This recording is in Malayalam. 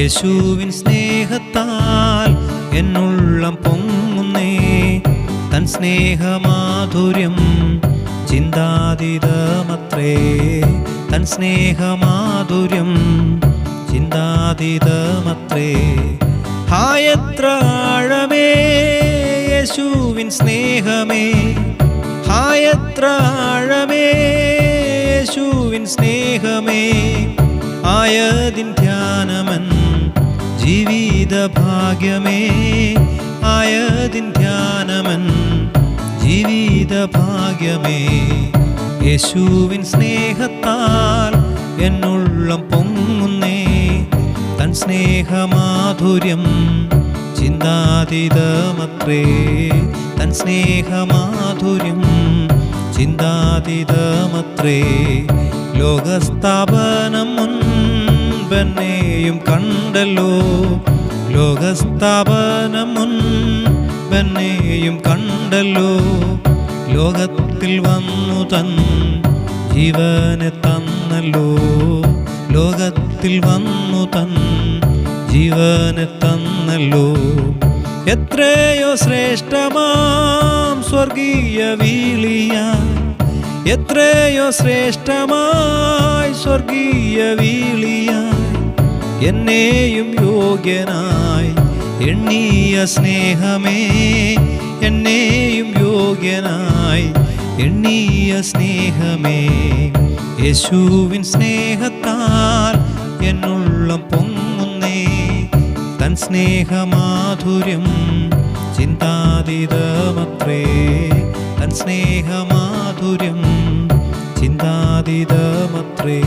യേശുവിൻ സ്നേഹത്താൽ എന്നുള്ളം പൊങ്ങുന്നേ. തൻ സ്നേഹമാധുര്യം ചിന്താതീതമത്രേ. തൻ സ്നേഹമാധുര്യം ചിന്താതീതമത്രേ. ഹായത്ര ആഴമേ യേശുവിൻ സ്നേഹമേ. ഹായത്ര ആഴമേ യേശുവിൻ സ്നേഹമേ. ആയതിൻ ധ്യാനമൻ ജീവിത ഭാഗ്യമേ ആയതിൻ ധ്യാനമൻ ജീവിത ഭാഗ്യമേ. യേശുവിൻ സ്നേഹത്താൽ എന്നുള്ളം പൊങ്ങുന്നേ തൻ സ്നേഹമാധുര്യം ചിന്താതീതമത്രേ. തൻ സ്നേഹമാധുര്യം ചിന്താതീതമത്രേ. ലോകസ്ഥാപനം മുൻപെന്നെയും കണ്ടല്ലോ ലോകസ്ഥാപനം മുൻപെന്നെയും കണ്ടല്ലോ. ലോകത്തിൽ വന്നു തൻ ജീവനെ തന്നല്ലോ. ലോകത്തിൽ വന്നു തൻ ജീവനെ തന്നല്ലോ. എത്രയോ ശ്രേഷ്ഠമാം സ്വർഗീയ വീളിയ. എത്രയോ ശ്രേഷ്ഠമായി സ്വർഗീയ വീളിയായി എന്നെയും യോഗ്യനായി എണ്ണിയ സ്നേഹമേ എന്നെയും യോഗ്യനായി എണ്ണിയ സ്നേഹമേ. യേശുവിൻ സ്നേഹത്താൽ എന്നുള്ളം പൊങ്ങുന്നേ തൻ സ്നേഹമാധുര്യം ചിന്താതീതമത്രേ. തൻ സ്നേഹമാധുര്യം ചിന്താതീതമത്രേ.